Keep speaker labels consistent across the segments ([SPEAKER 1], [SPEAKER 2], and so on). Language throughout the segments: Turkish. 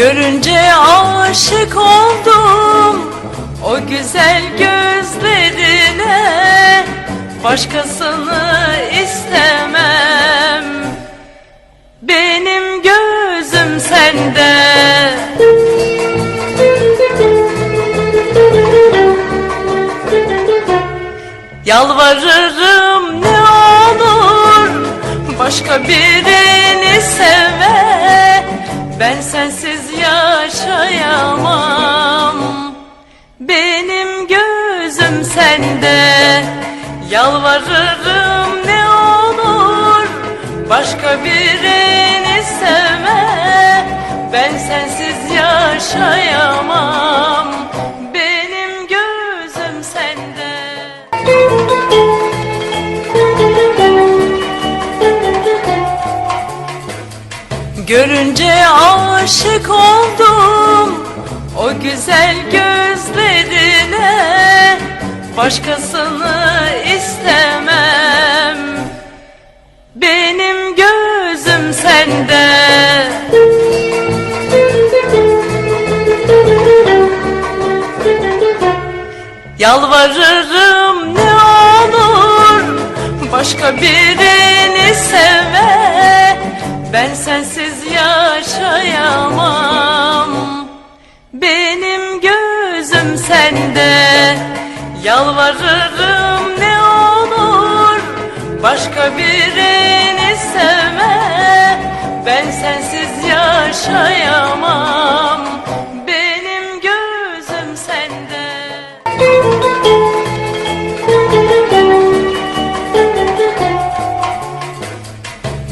[SPEAKER 1] Görünce aşık oldum o güzel gözlerine. Başkasını istemem. Benim gözüm sende. Yalvarırım ne olur Başka birini sevme. Ben sensiz yaşayamam Benim gözüm sende. Yalvarırım ne olur Başka birini sevme. Ben sensiz yaşayamam. Benim gözüm sende. Görünce aşık oldum o güzel gözlerine Başkasını istemem. Benim gözüm sende. Yalvarırım ne olur Başka birini sevme. Ben sensiz Yalvarırım ne olur Başka birini sevme. Ben sensiz yaşayamam. Benim gözüm sende.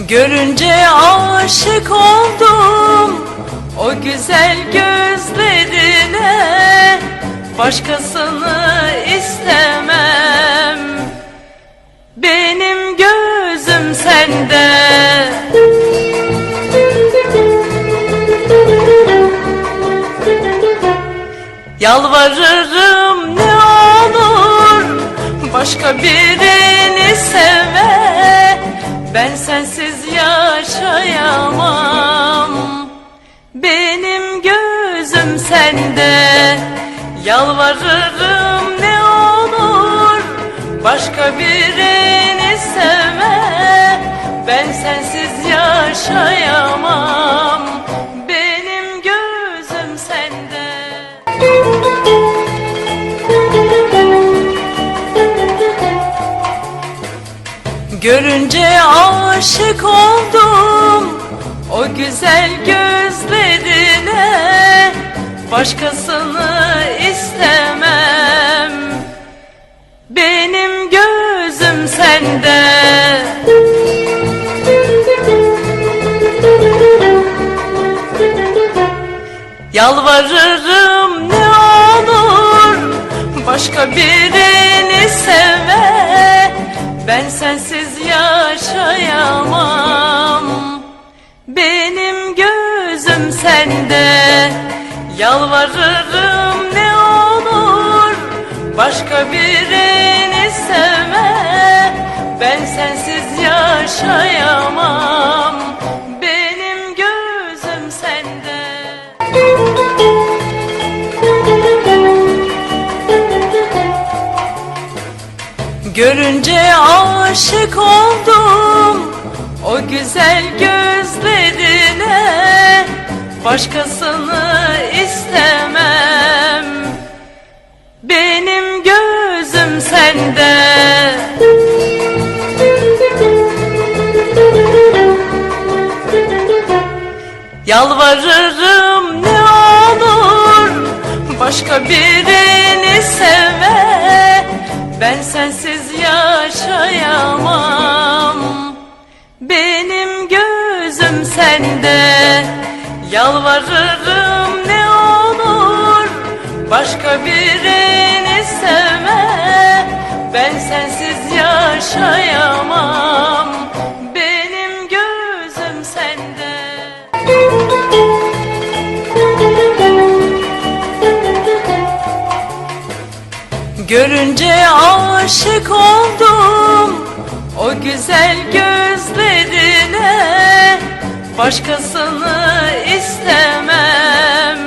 [SPEAKER 1] Görünce aşık oldum o güzel gözlerine Başkasını istemem. Benim gözüm sende. Yalvarırım ne olur Başka birini sevme Ben sensiz yaşayamam. Benim gözüm sende Yalvarırım ne olur Başka birini sevme. Ben sensiz yaşayamam. Benim gözüm sende. Görünce aşık oldum o güzel gözlerine. Başkasını istemem Benim gözüm sende. Yalvarırım ne olur Başka birini sevme Ben sensiz yaşayamam. Benim gözüm sende. Yalvarırım Başka birini sevme Ben sensiz yaşayamam. Benim gözüm sende. Görünce aşık oldum o güzel gözlerine. Başkasını istemem. Benim sende. Yalvarırım ne olur Başka birini sevme. Ben sensiz yaşayamam. Benim gözüm sende. Yalvarırım ne olur Başka birini sensiz yaşayamam. Benim gözüm sende. Görünce aşık oldum o güzel gözlerine. Başkasını istemem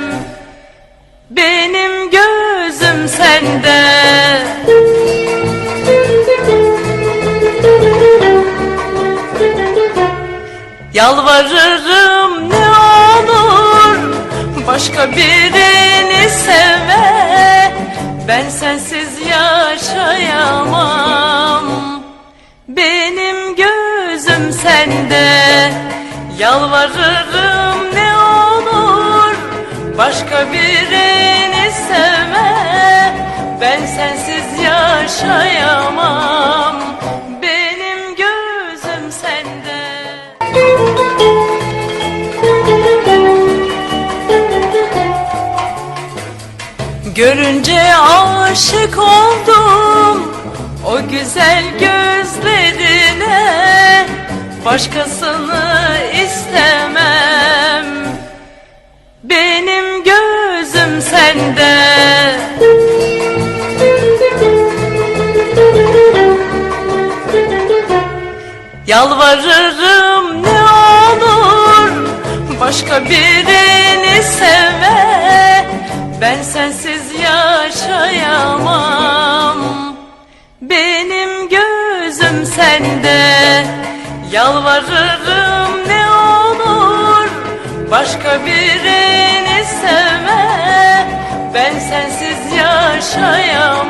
[SPEAKER 1] Yalvarırım ne olur başka birini sevme Ben sensiz yaşayamam. Benim gözüm sende. Yalvarırım ne olur başka birini sevme Ben sensiz yaşayamam Görünce aşık oldum o güzel gözlerine. Başkasını istemem. Benim gözüm sende. Yalvarırım ne olur başka birini sevme. Ben sensiz sende. Yalvarırım ne olur başka birini sevme. Ben sensiz yaşayamam.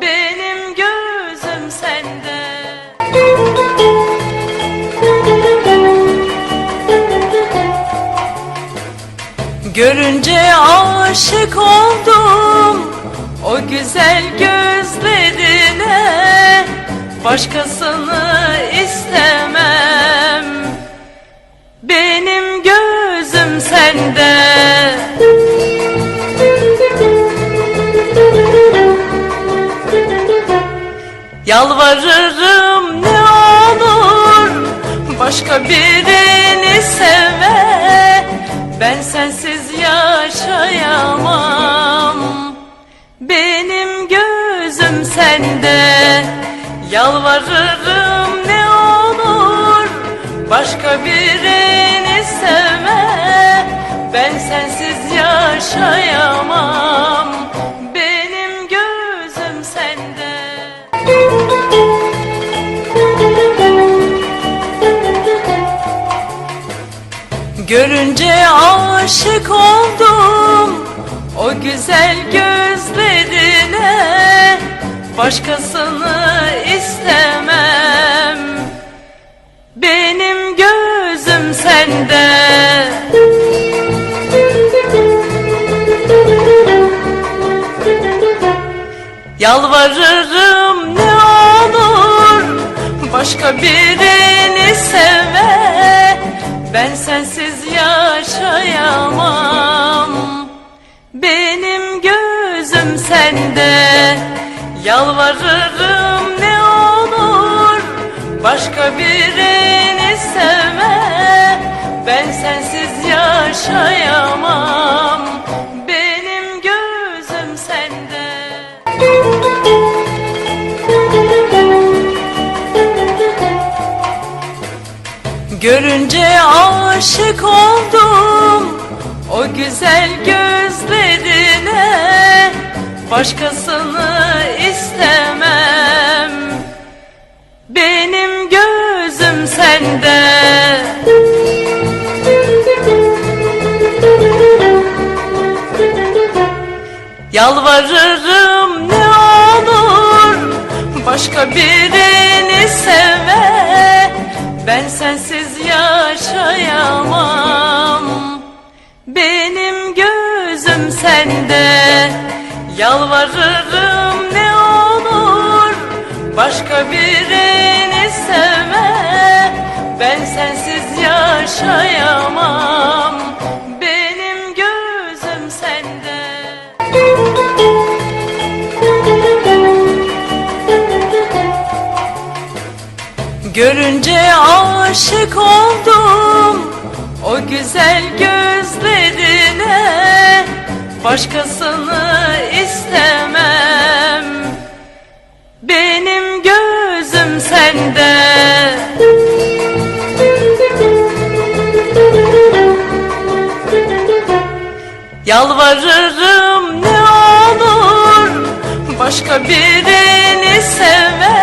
[SPEAKER 1] Benim gözüm sende. Görünce aşık oldum o güzel gözlerine Başkasını istemem. Benim gözüm sende. Yalvarırım ne olur başka birini sevme. Ben sensiz yaşayamam. Benim gözüm sende Yalvarırım ne olur başka birini sevme. Ben sensiz yaşayamam. Benim gözüm sende. Görünce aşık oldum o güzel gözlerine. Başkasını istemem Benim gözüm sende. Yalvarırım ne olur başka birini sevme. Ben sensiz yaşayamam. Benim gözüm sende. Yalvarırım birini sevme Ben sensiz yaşayamam. Benim gözüm sende. Görünce aşık oldum o güzel gözlerine. Başkasını istemem. Benim sende Yalvarırım ne olur başka birini sevme Ben sensiz yaşayamam. Benim gözüm sende. Yalvarırım ne olur başka birini sensiz yaşayamam. Benim gözüm sende. Görünce aşık oldum o güzel gözlerine. Başkasını istemem Yalvarırım ne olur başka birini sensiz